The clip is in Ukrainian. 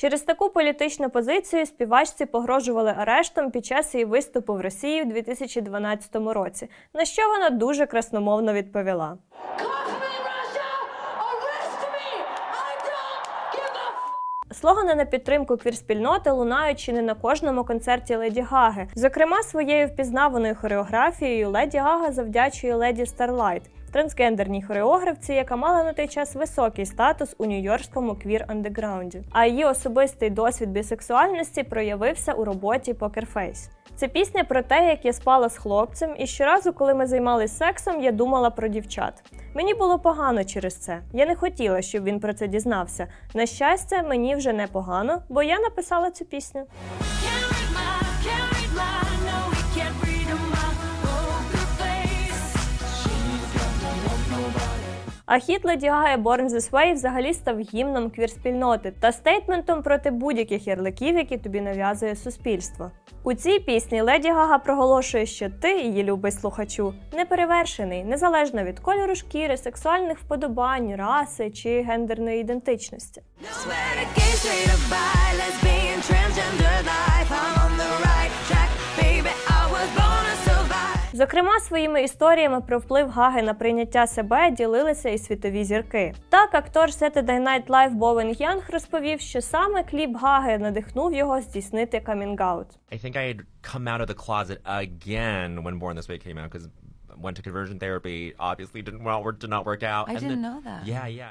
Через таку політичну позицію співачці погрожували арештом під час її виступу в Росії у 2012 році, на що вона дуже красномовно відповіла. Слогани на підтримку квір-спільноти лунають чи не на кожному концерті Леді Гаги. Зокрема, своєю впізнаваною хореографією Леді Гага завдячує Леді Старлайт, трансгендерній хореографці, яка мала на той час високий статус у нью-йоркському квір-андеграунді. А її особистий досвід бісексуальності проявився у роботі Face. Це пісня про те, як я спала з хлопцем, і щоразу, коли ми займалися сексом, я думала про дівчат. Мені було погано через це. Я не хотіла, щоб він про це дізнався. На щастя, мені вже не погано, бо я написала цю пісню. А хіт Леді Born This Way взагалі став гімном квір-спільноти та стейтментом проти будь-яких ярликів, які тобі нав'язує суспільство. У цій пісні Леді Гага проголошує, що ти, її любий слухачу, неперевершений, незалежно від кольору шкіри, сексуальних вподобань, раси чи гендерної ідентичності. Nowhere Зокрема, своїми історіями про вплив Гаги на прийняття себе ділилися і світові зірки. Так, актор Saturday Night Live Бовен Янг розповів, що саме кліп Гаги надихнув його здійснити камінг-аут. I think I had come out of the closet again when Born This Way came out because went to conversion therapy. Obviously, didn't well, did not work out. I and didn't then- know that. Yeah, yeah.